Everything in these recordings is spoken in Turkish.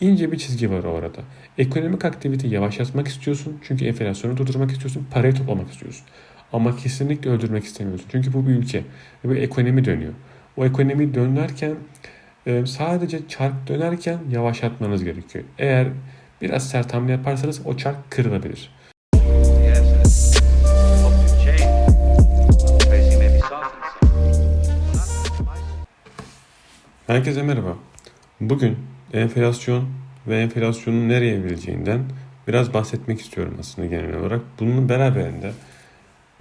İnce bir çizgi var orada. Ekonomik aktivite yavaşlatmak istiyorsun çünkü enflasyonu durdurmak istiyorsun, parayı toplamak istiyorsun. Ama kesinlikle öldürmek istemiyorsun. Çünkü bu bir ülke ve bir ekonomi dönüyor. O ekonomi dönerken e, sadece çark dönerken yavaşlatmanız gerekiyor. Eğer biraz sert hamle yaparsanız o çark kırılabilir. Herkese merhaba. Bugün enflasyon ve enflasyonun nereye evrileceğinden biraz bahsetmek istiyorum aslında genel olarak. Bunun beraberinde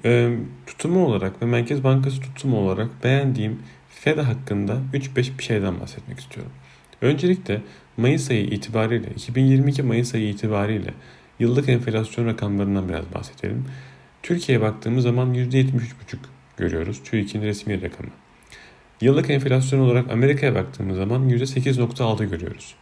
e, tutumu olarak ve Merkez Bankası tutumu olarak beğendiğim FED hakkında 3-5 bir şeyden bahsetmek istiyorum. Öncelikle Mayıs ayı itibariyle, 2022 Mayıs ayı itibariyle yıllık enflasyon rakamlarından biraz bahsedelim. Türkiye'ye baktığımız zaman %73,5 görüyoruz. TÜİK'in resmi rakamı. Yıllık enflasyon olarak Amerika'ya baktığımız zaman %8.6 görüyoruz.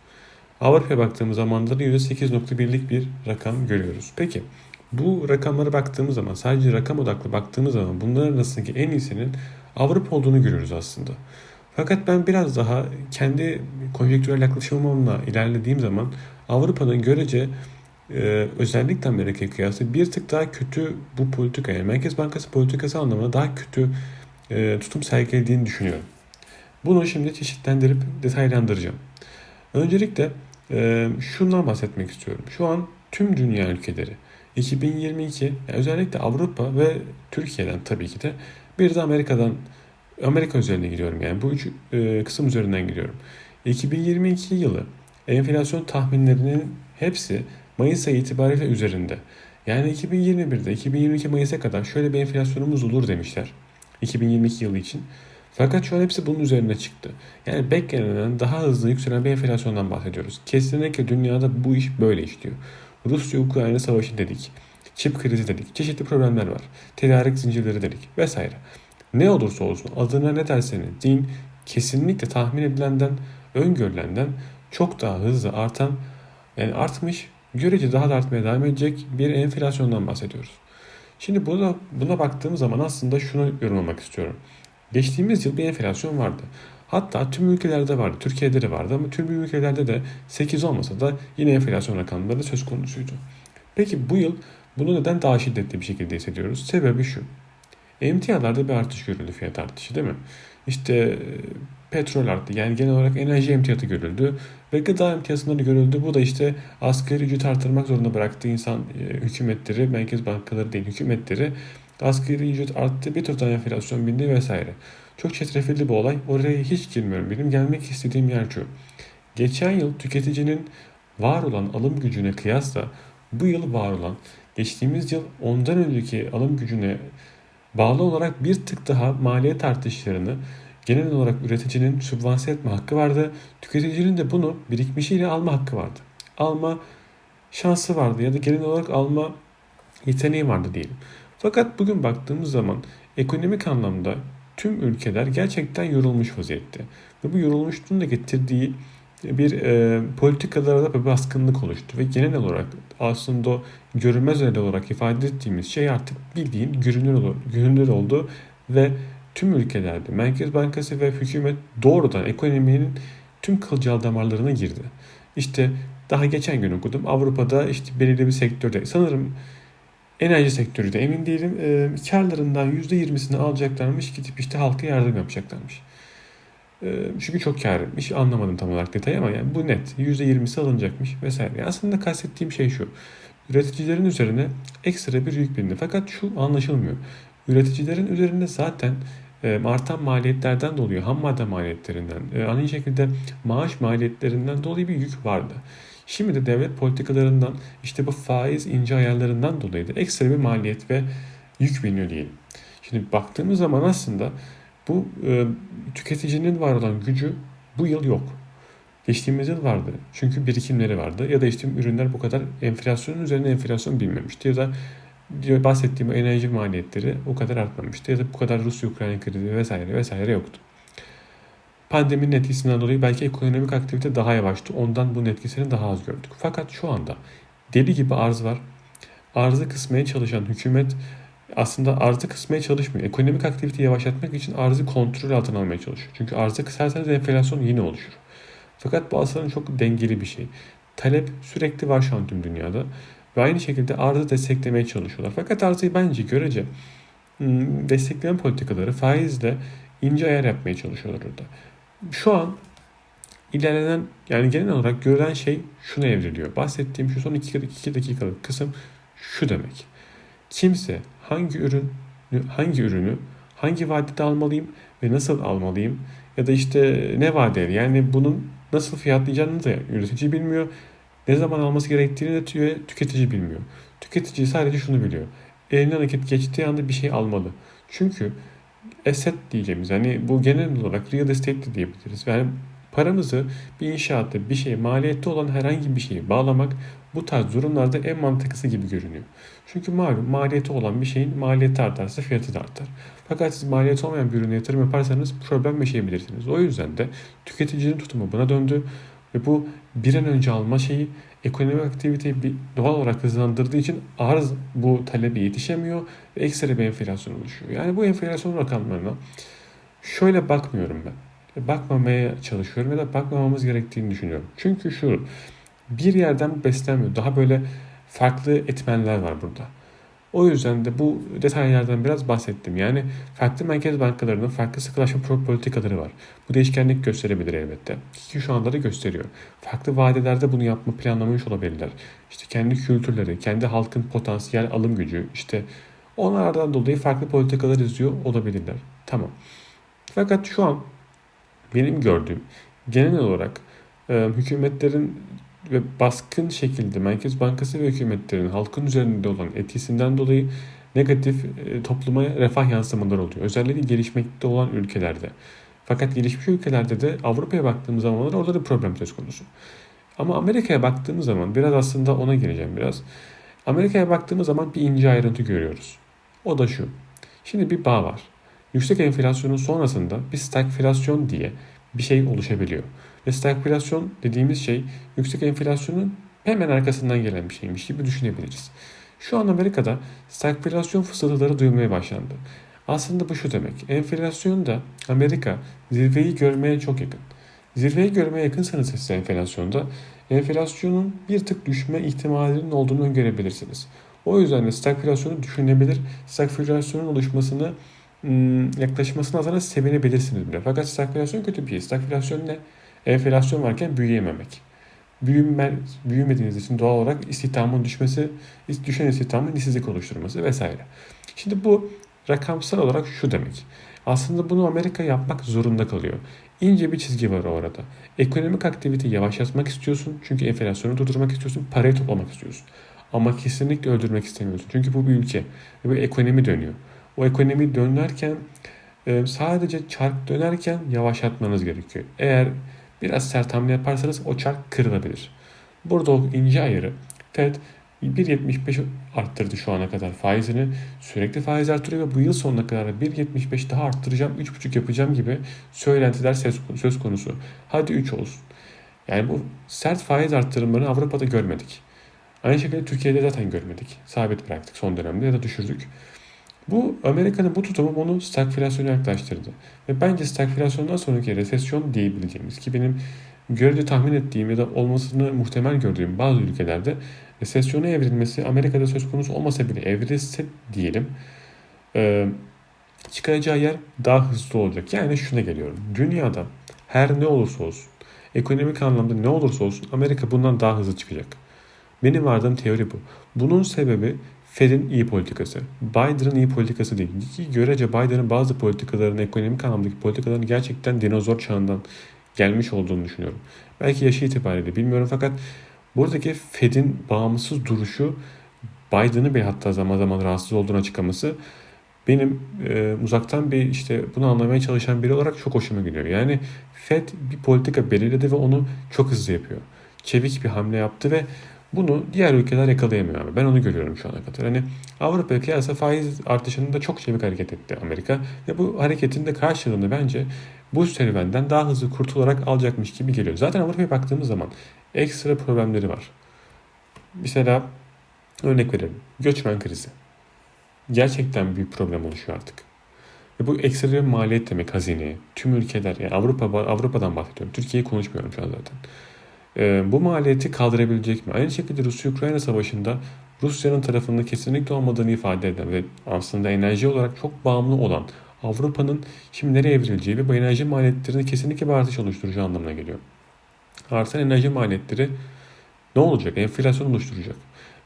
Avrupa'ya baktığımız zaman da %8.1'lik bir rakam görüyoruz. Peki bu rakamlara baktığımız zaman sadece rakam odaklı baktığımız zaman bunların arasındaki en iyisinin Avrupa olduğunu görüyoruz aslında. Fakat ben biraz daha kendi konjektürel yaklaşımımla ilerlediğim zaman Avrupa'nın görece e, özellikle Amerika'ya kıyasla bir tık daha kötü bu politika yani Merkez Bankası politikası anlamında daha kötü e, tutum sergilediğini düşünüyorum. Bunu şimdi çeşitlendirip detaylandıracağım. Öncelikle e, şundan bahsetmek istiyorum. Şu an tüm dünya ülkeleri 2022 yani özellikle Avrupa ve Türkiye'den tabii ki de bir de Amerika'dan Amerika üzerine gidiyorum yani bu üç e, kısım üzerinden gidiyorum. 2022 yılı enflasyon tahminlerinin hepsi Mayıs ayı itibariyle üzerinde. Yani 2021'de 2022 Mayıs'a kadar şöyle bir enflasyonumuz olur demişler. 2022 yılı için. Fakat şu an hepsi bunun üzerine çıktı. Yani beklenenden daha hızlı yükselen bir enflasyondan bahsediyoruz. Kesinlikle dünyada bu iş böyle işliyor. Rusya-Ukrayna savaşı dedik. Çip krizi dedik. Çeşitli problemler var. Tedarik zincirleri dedik vesaire. Ne olursa olsun adına ne derseniz din kesinlikle tahmin edilenden, öngörülenden çok daha hızlı artan yani artmış, görece daha da artmaya devam edecek bir enflasyondan bahsediyoruz. Şimdi buna, buna baktığım zaman aslında şunu yorumlamak istiyorum. Geçtiğimiz yıl bir enflasyon vardı. Hatta tüm ülkelerde vardı. Türkiye'de de vardı ama tüm ülkelerde de 8 olmasa da yine enflasyon rakamları söz konusuydu. Peki bu yıl bunu neden daha şiddetli bir şekilde hissediyoruz? Sebebi şu. Emtialarda bir artış görüldü fiyat artışı değil mi? İşte e, petrol arttı. Yani genel olarak enerji emtiyatı görüldü. Ve gıda emtiyatında da görüldü. Bu da işte asgari ücret artırmak zorunda bıraktığı insan e, hükümetleri, merkez bankaları değil hükümetleri asgari ücret arttı, bir tutan enflasyon bindi vesaire. Çok çetrefilli bir olay. Oraya hiç girmiyorum. Benim gelmek istediğim yer şu. Geçen yıl tüketicinin var olan alım gücüne kıyasla bu yıl var olan geçtiğimiz yıl ondan önceki alım gücüne bağlı olarak bir tık daha maliyet artışlarını genel olarak üreticinin sübvanse etme hakkı vardı. Tüketicinin de bunu birikmişiyle alma hakkı vardı. Alma şansı vardı ya da genel olarak alma yeteneği vardı diyelim. Fakat bugün baktığımız zaman ekonomik anlamda tüm ülkeler gerçekten yorulmuş vaziyette. Ve bu yorulmuşluğun da getirdiği bir e, politikalara da bir baskınlık oluştu. Ve genel olarak aslında görünmez el olarak ifade ettiğimiz şey artık bildiğin görünür, görünür oldu. Ve tüm ülkelerde Merkez Bankası ve hükümet doğrudan ekonominin tüm kılcal damarlarına girdi. İşte daha geçen gün okudum. Avrupa'da işte belirli bir sektörde sanırım enerji sektörü de emin değilim. E, karlarından %20'sini alacaklarmış gidip işte halka yardım yapacaklarmış. E, çünkü çok kar etmiş. Anlamadım tam olarak detayı ama yani bu net. %20'si alınacakmış vesaire. Yani aslında kastettiğim şey şu. Üreticilerin üzerine ekstra bir yük bindi. Fakat şu anlaşılmıyor. Üreticilerin üzerinde zaten e, artan maliyetlerden dolayı, ham madde maliyetlerinden, e, aynı şekilde maaş maliyetlerinden dolayı bir yük vardı. Şimdi de devlet politikalarından işte bu faiz ince ayarlarından dolayı da ekstra bir maliyet ve yük biniyor diyelim. Şimdi baktığımız zaman aslında bu e, tüketicinin var olan gücü bu yıl yok. Geçtiğimiz yıl vardı. Çünkü birikimleri vardı. Ya da işte ürünler bu kadar enflasyonun üzerine enflasyon bilmemişti. Ya da bahsettiğim enerji maliyetleri o kadar artmamıştı. Ya da bu kadar Rusya-Ukrayna krizi vesaire vesaire yoktu. Pandeminin etkisinden dolayı belki ekonomik aktivite daha yavaştı. Ondan bunun etkisini daha az gördük. Fakat şu anda deli gibi arz var. Arzı kısmaya çalışan hükümet aslında arzı kısmaya çalışmıyor. Ekonomik aktiviteyi yavaşlatmak için arzı kontrol altına almaya çalışıyor. Çünkü arzı kısarsanız enflasyon yine oluşur. Fakat bu aslında çok dengeli bir şey. Talep sürekli var şu an tüm dünyada. Ve aynı şekilde arzı desteklemeye çalışıyorlar. Fakat arzıyı bence görece hmm, destekleyen politikaları faizle ince ayar yapmaya çalışıyorlar orada. Şu an ilerlenen yani genel olarak görülen şey şuna evriliyor. Bahsettiğim şu son 2 dakikalık kısım şu demek. Kimse hangi ürün hangi ürünü hangi vadede almalıyım ve nasıl almalıyım ya da işte ne vadeli yani bunun nasıl fiyatlayacağını da üretici bilmiyor. Ne zaman alması gerektiğini de tüketici bilmiyor. Tüketici sadece şunu biliyor. Eline nakit geçtiği anda bir şey almalı. Çünkü asset diyeceğimiz hani bu genel olarak real estate de diyebiliriz. Yani paramızı bir inşaatta bir şey maliyette olan herhangi bir şeyi bağlamak bu tarz durumlarda en mantıklısı gibi görünüyor. Çünkü malum maliyeti olan bir şeyin maliyeti artarsa fiyatı da artar. Fakat siz maliyeti olmayan bir ürüne yatırım yaparsanız problem yaşayabilirsiniz. O yüzden de tüketicinin tutumu buna döndü ve bu bir an önce alma şeyi ekonomik aktiviteyi bir doğal olarak hızlandırdığı için arz bu talebe yetişemiyor ve ekstra bir enflasyon oluşuyor. Yani bu enflasyon rakamlarına şöyle bakmıyorum ben. Bakmamaya çalışıyorum ya da bakmamamız gerektiğini düşünüyorum. Çünkü şu bir yerden beslenmiyor. Daha böyle farklı etmenler var burada. O yüzden de bu detaylardan biraz bahsettim. Yani farklı merkez bankalarının farklı sıkılaşma politikaları var. Bu değişkenlik gösterebilir elbette. Ki şu anda da gösteriyor. Farklı vadelerde bunu yapma planlamış olabilirler. İşte kendi kültürleri, kendi halkın potansiyel alım gücü, işte onlardan dolayı farklı politikalar izliyor olabilirler. Tamam. Fakat şu an benim gördüğüm genel olarak e, hükümetlerin ve baskın şekilde Merkez Bankası ve hükümetlerin halkın üzerinde olan etkisinden dolayı negatif e, topluma refah yansımaları oluyor. Özellikle gelişmekte olan ülkelerde. Fakat gelişmiş ülkelerde de Avrupa'ya baktığımız zaman orada da problem söz konusu. Ama Amerika'ya baktığımız zaman biraz aslında ona gireceğim biraz. Amerika'ya baktığımız zaman bir ince ayrıntı görüyoruz. O da şu. Şimdi bir bağ var. Yüksek enflasyonun sonrasında bir stagflasyon diye bir şey oluşabiliyor. Ve stagflasyon dediğimiz şey yüksek enflasyonun hemen arkasından gelen bir şeymiş gibi düşünebiliriz. Şu an Amerika'da stagflasyon fısıltıları duyulmaya başlandı. Aslında bu şu demek. Enflasyon da Amerika zirveyi görmeye çok yakın. Zirveyi görmeye yakınsanız siz enflasyonda enflasyonun bir tık düşme ihtimalinin olduğunu öngörebilirsiniz. O yüzden de stagflasyonu düşünebilir, stagflasyonun oluşmasını yaklaşmasına adına sevinebilirsiniz bile. Fakat stagflasyon kötü bir şey. Stagflasyon ne? Enflasyon varken büyüyememek. Büyüme, büyümediğiniz için doğal olarak istihdamın düşmesi, düşen istihdamın işsizlik oluşturması vesaire. Şimdi bu rakamsal olarak şu demek. Aslında bunu Amerika yapmak zorunda kalıyor. İnce bir çizgi var orada. Ekonomik aktiviteyi yavaşlatmak istiyorsun çünkü enflasyonu durdurmak istiyorsun, parayı toplamak istiyorsun. Ama kesinlikle öldürmek istemiyorsun. Çünkü bu bir ülke ve bir ekonomi dönüyor. O ekonomi dönerken e, sadece çark dönerken yavaşlatmanız gerekiyor. Eğer biraz sert hamle yaparsanız o çark kırılabilir. Burada o ince ayarı FED 1.75 arttırdı şu ana kadar faizini. Sürekli faiz artırıyor ve bu yıl sonuna kadar 1.75 daha arttıracağım, 3.5 yapacağım gibi söylentiler söz konusu. Hadi 3 olsun. Yani bu sert faiz arttırımlarını Avrupa'da görmedik. Aynı şekilde Türkiye'de zaten görmedik. Sabit bıraktık son dönemde ya da düşürdük. Bu Amerika'nın bu tutumu onu stagflasyona yaklaştırdı. Ve bence stagflasyondan sonraki resesyon diyebileceğimiz ki benim görece tahmin ettiğim ya da olmasını muhtemel gördüğüm bazı ülkelerde resesyona evrilmesi Amerika'da söz konusu olmasa bile evrilse diyelim e, çıkaracağı yer daha hızlı olacak. Yani şuna geliyorum. Dünyada her ne olursa olsun ekonomik anlamda ne olursa olsun Amerika bundan daha hızlı çıkacak. Benim vardığım teori bu. Bunun sebebi Fed'in iyi politikası. Biden'ın iyi politikası değil. Ki görece Biden'ın bazı politikalarının, ekonomik anlamdaki politikalarının gerçekten dinozor çağından gelmiş olduğunu düşünüyorum. Belki yaşı itibariyle bilmiyorum fakat buradaki Fed'in bağımsız duruşu Biden'ı bir hatta zaman zaman rahatsız olduğunu açıklaması benim e, uzaktan bir işte bunu anlamaya çalışan biri olarak çok hoşuma gidiyor. Yani Fed bir politika belirledi ve onu çok hızlı yapıyor. Çevik bir hamle yaptı ve bunu diğer ülkeler yakalayamıyor abi. Ben onu görüyorum şu ana kadar. Hani Avrupa'ya kıyasla faiz artışında çok çevik hareket etti Amerika. Ve bu hareketin de karşılığını bence bu serüvenden daha hızlı kurtularak alacakmış gibi geliyor. Zaten Avrupa'ya baktığımız zaman ekstra problemleri var. Mesela örnek verelim. Göçmen krizi. Gerçekten büyük problem oluşuyor artık. Ve bu ekstra bir maliyet demek hazineye. Tüm ülkeler yani Avrupa Avrupa'dan bahsediyorum. Türkiye'yi konuşmuyorum şu an zaten. Ee, bu maliyeti kaldırabilecek mi? Aynı şekilde Rusya-Ukrayna savaşında Rusya'nın tarafında kesinlikle olmadığını ifade eden ve aslında enerji olarak çok bağımlı olan Avrupa'nın şimdi nereye evrileceği ve bu enerji maliyetlerinde kesinlikle bir artış oluşturacağı anlamına geliyor. Artan enerji maliyetleri ne olacak? Enflasyon oluşturacak.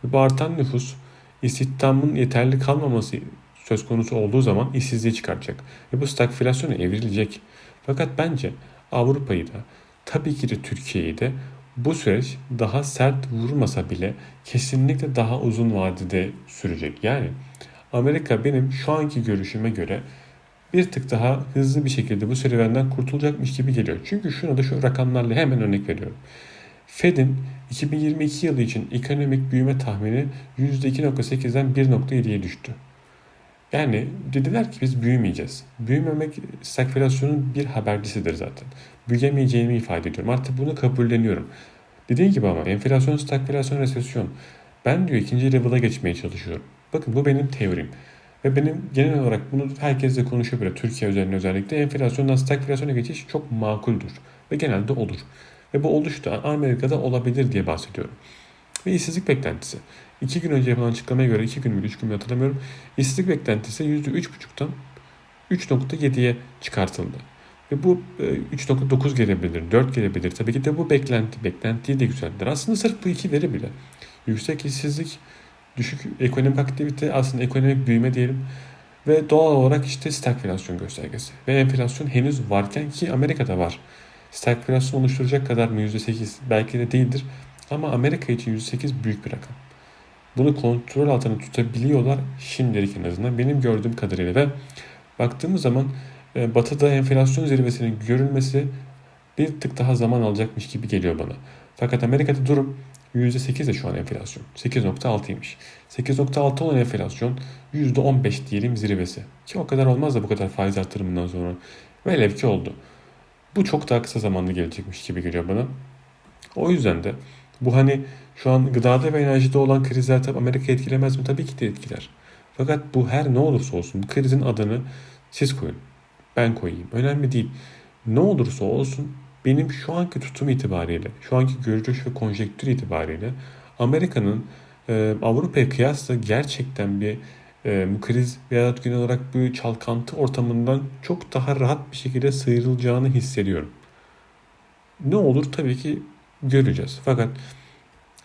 Ve bu artan nüfus istihdamın yeterli kalmaması söz konusu olduğu zaman işsizliği çıkartacak. Ve bu stagflasyona evrilecek. Fakat bence Avrupa'yı da tabii ki de Türkiye'yi de bu süreç daha sert vurmasa bile kesinlikle daha uzun vadede sürecek. Yani Amerika benim şu anki görüşüme göre bir tık daha hızlı bir şekilde bu serüvenden kurtulacakmış gibi geliyor. Çünkü şuna da şu rakamlarla hemen örnek veriyorum. Fed'in 2022 yılı için ekonomik büyüme tahmini %2.8'den 1.7'ye düştü. Yani dediler ki biz büyümeyeceğiz. Büyümemek stagflasyonun bir habercisidir zaten. Büyüyemeyeceğimi ifade ediyorum. Artık bunu kabulleniyorum. Dediğim gibi ama enflasyon, stagflasyon, resesyon. Ben diyor ikinci level'a geçmeye çalışıyorum. Bakın bu benim teorim. Ve benim genel olarak bunu herkesle konuşuyor Türkiye üzerine özellikle enflasyondan stagflasyona geçiş çok makuldür. Ve genelde olur. Ve bu oluştu Amerika'da olabilir diye bahsediyorum. Ve işsizlik beklentisi. İki gün önce yapılan açıklamaya göre iki gün mü üç gün mü hatırlamıyorum. İşsizlik beklentisi %3,5'tan 3.7'ye çıkartıldı. Ve bu e, 3.9 gelebilir, 4 gelebilir. Tabii ki de bu beklenti, beklentiyi de yükselttiler. Aslında sırf bu iki veri bile. Yüksek işsizlik, düşük ekonomik aktivite, aslında ekonomik büyüme diyelim. Ve doğal olarak işte stagflasyon göstergesi. Ve enflasyon henüz varken ki Amerika'da var. Stagflasyon oluşturacak kadar mı %8 belki de değildir. Ama Amerika için %8 büyük bir rakam. Bunu kontrol altında tutabiliyorlar şimdilik en azından benim gördüğüm kadarıyla ve baktığımız zaman e, Batı'da enflasyon zirvesinin görülmesi bir tık daha zaman alacakmış gibi geliyor bana. Fakat Amerika'da durum %8 de şu an enflasyon. 8.6'ymış. 8.6 olan enflasyon %15 diyelim zirvesi. Ki o kadar olmaz da bu kadar faiz artırımından sonra. Velev ki oldu. Bu çok daha kısa zamanda gelecekmiş gibi geliyor bana. O yüzden de bu hani şu an gıdada ve enerjide olan krizler tabii Amerika'yı etkilemez mi? Tabii ki de etkiler. Fakat bu her ne olursa olsun bu krizin adını siz koyun. Ben koyayım. Önemli değil. Ne olursa olsun benim şu anki tutum itibariyle, şu anki görüş ve konjektür itibariyle Amerika'nın e, Avrupa'ya kıyasla gerçekten bir e, bu kriz veya genel olarak bu çalkantı ortamından çok daha rahat bir şekilde sıyrılacağını hissediyorum. Ne olur tabii ki göreceğiz. Fakat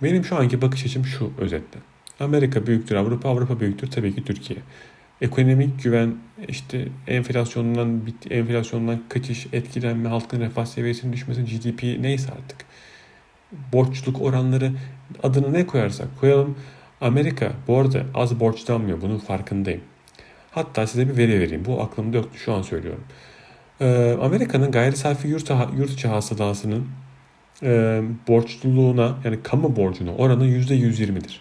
benim şu anki bakış açım şu özetle. Amerika büyüktür Avrupa, Avrupa büyüktür tabii ki Türkiye. Ekonomik güven, işte enflasyondan enflasyondan kaçış, etkilenme, halkın refah seviyesinin düşmesi, GDP neyse artık. Borçluluk oranları adını ne koyarsak koyalım. Amerika bu arada az borçlanmıyor. Bunun farkındayım. Hatta size bir veri vereyim. Bu aklımda yoktu. Şu an söylüyorum. Ee, Amerika'nın gayri safi yurt, yurt içi hasılasının e, borçluluğuna yani kamu borcuna oranı %120'dir.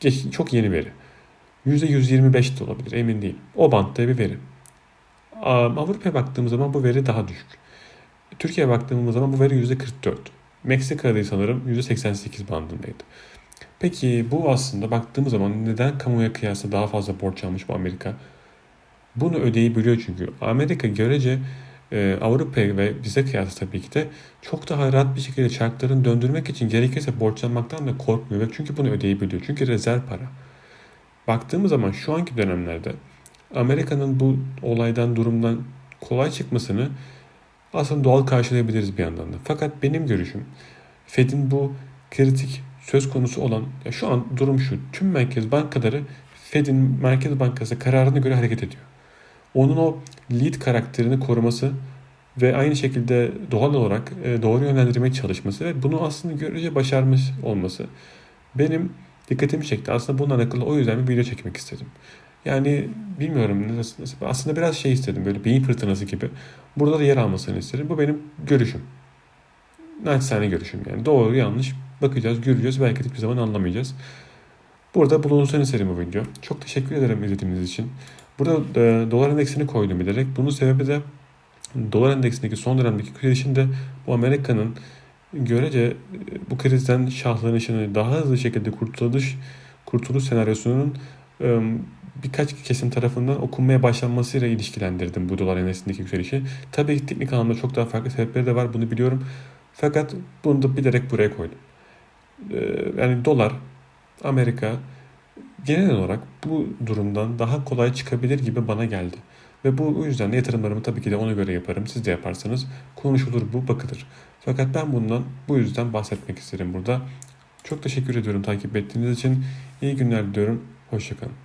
Geç, çok yeni veri. %125 de olabilir emin değilim. O bantta bir veri. Avrupa'ya baktığımız zaman bu veri daha düşük. Türkiye'ye baktığımız zaman bu veri %44. Meksika'da sanırım %88 bandındaydı. Peki bu aslında baktığımız zaman neden kamuya kıyasla daha fazla borç almış bu Amerika? Bunu ödeyebiliyor çünkü. Amerika görece e, Avrupa ve bize kıyasla tabii ki de çok daha rahat bir şekilde çarklarını döndürmek için gerekirse borçlanmaktan da korkmuyor çünkü bunu ödeyebiliyor. Çünkü rezerv para. Baktığımız zaman şu anki dönemlerde Amerika'nın bu olaydan, durumdan kolay çıkmasını aslında doğal karşılayabiliriz bir yandan da. Fakat benim görüşüm Fed'in bu kritik söz konusu olan ya şu an durum şu. Tüm merkez bankaları Fed'in Merkez Bankası kararına göre hareket ediyor. Onun o lead karakterini koruması ve aynı şekilde doğal olarak e, doğru yönlendirmeye çalışması ve bunu aslında görece başarmış olması benim dikkatimi çekti. Aslında bununla alakalı o yüzden bir video çekmek istedim. Yani bilmiyorum nasıl, nasıl aslında biraz şey istedim böyle beyin fırtınası gibi. Burada da yer almasını isterim. Bu benim görüşüm. Naçizane görüşüm yani. Doğru yanlış bakacağız, göreceğiz. Belki de hiçbir zaman anlamayacağız. Burada bulunsun isterim bu video. Çok teşekkür ederim izlediğiniz için. Burada e, dolar endeksini koydum bilerek. Bunun sebebi de dolar endeksindeki son dönemdeki krizin de bu Amerika'nın görece e, bu krizden şahlanışını daha hızlı şekilde kurtuluş kurtuluş senaryosunun e, birkaç kesim tarafından okunmaya başlanmasıyla ilişkilendirdim bu dolar endeksindeki yükselişi. Tabii teknik anlamda çok daha farklı sebepleri de var bunu biliyorum. Fakat bunu da bilerek buraya koydum. Ee, yani dolar, Amerika genel olarak bu durumdan daha kolay çıkabilir gibi bana geldi. Ve bu o yüzden de yatırımlarımı tabii ki de ona göre yaparım. Siz de yaparsanız konuşulur bu, bakılır. Fakat ben bundan bu yüzden bahsetmek isterim burada. Çok teşekkür ediyorum takip ettiğiniz için. İyi günler diliyorum. Hoşçakalın.